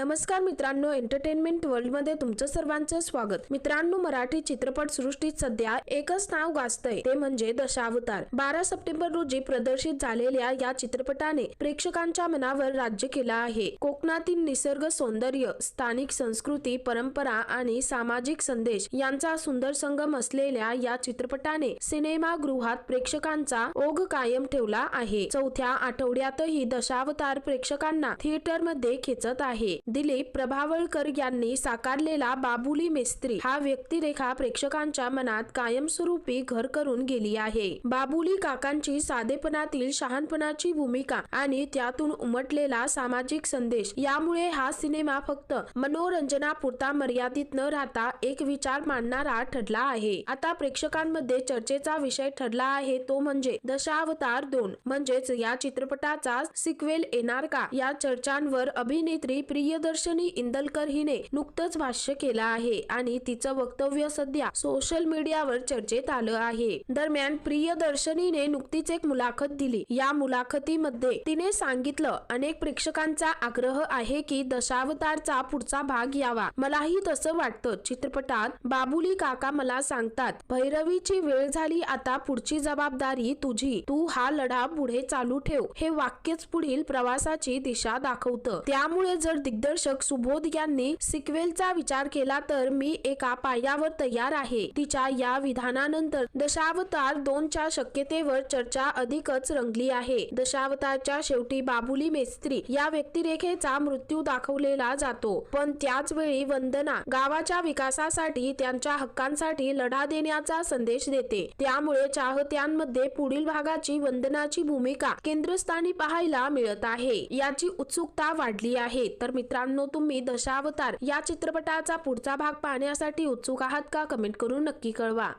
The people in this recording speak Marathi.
नमस्कार मित्रांनो एंटरटेनमेंट वर्ल्डमध्ये तुमचं सर्वांचं स्वागत. मित्रांनो मराठी चित्रपट सृष्टीत सध्या एकच नाव गाजतंय. ते म्हणजे दशावतार. बारा सप्टेंबर रोजी प्रदर्शित झालेल्या या चित्रपटाने प्रेक्षकांच्या मनावर राज्य केलं आहे. कोकणातील निसर्ग सौंदर्य स्थानिक संस्कृती परंपरा आणि सामाजिक संदेश यांचा सुंदर संगम असलेल्या या चित्रपटाने सिनेमागृहात प्रेक्षकांचा ओघ कायम ठेवला आहे. चौथ्या आठवड्यातही दशावतार प्रेक्षकांना थिएटरमध्ये खेचत आहे. दिलीप प्रभावळकर यांनी साकारलेला बाबुली मेस्त्री हा व्यक्तिरेखा प्रेक्षकांच्या मनात कायमस्वरूपी घर करून गेली आहे. बाबुली काकांची साधेपणातील शहाणपणाची भूमिका आणि त्यातून उमटलेला सामाजिक संदेश यामुळे हा सिनेमा फक्त मनोरंजनापुरता मर्यादित न राहता एक विचार मांडणारा ठरला आहे. आता प्रेक्षकांमध्ये चर्चेचा विषय ठरला आहे तो म्हणजे दशावतार दोन. म्हणजेच या चित्रपटाचा सिक्वेल येणार का? या चर्चांवर अभिनेत्री प्रिय प्रियदर्शनी इंदलकर हिने नुकतंच भाष्य केलं आहे आणि तिचं वक्तव्य सध्या सोशल मीडियावर चर्चेत आलं आहे. दरम्यान प्रियदर्शनीने नुकतीच एक मुलाखत दिली. या मुलाखतीमध्ये तिने सांगितलं अनेक प्रेक्षकांचा आग्रह आहे की दशावतारचा पुढचा भाग यावा. मलाही तसं वाटतं. चित्रपटात बाबुली काका मला सांगतात भैरवीची वेळ झाली आता पुढची जबाबदारी तुझी. तू हा लढा पुढे चालू ठेव. हे वाक्यच पुढील प्रवासाची दिशा दाखवतं. त्यामुळे जर दिग्दर्शक सुबोध यांनी सिक्वेलचा विचार केला तर मी एका पायावर तयार आहे. तिच्या या विधानानंतर दशावतार दोनच्या शक्यतेवर चर्चा अधिकच रंगली आहे. दशावतारच्या शेवटी बाबुली मेस्त्री या व्यक्तिरेखेचा मृत्यू दाखवलेला जातो. पण त्याच वेळी वंदना गावाच्या विकासासाठी त्यांच्या हक्कांसाठी लढा देण्याचा संदेश देते. त्यामुळे चाहत्यांमध्ये पुढील भागाची वंदनाची भूमिका केंद्रस्थानी पाहायला मिळत आहे. याची उत्सुकता वाढली आहे. तर मित्रांनो तुम्ही दशावतार या चित्रपटाचा पुढचा भाग पाहण्यासाठी उत्सुक आहात का? कमेंट करून नक्की कळवा.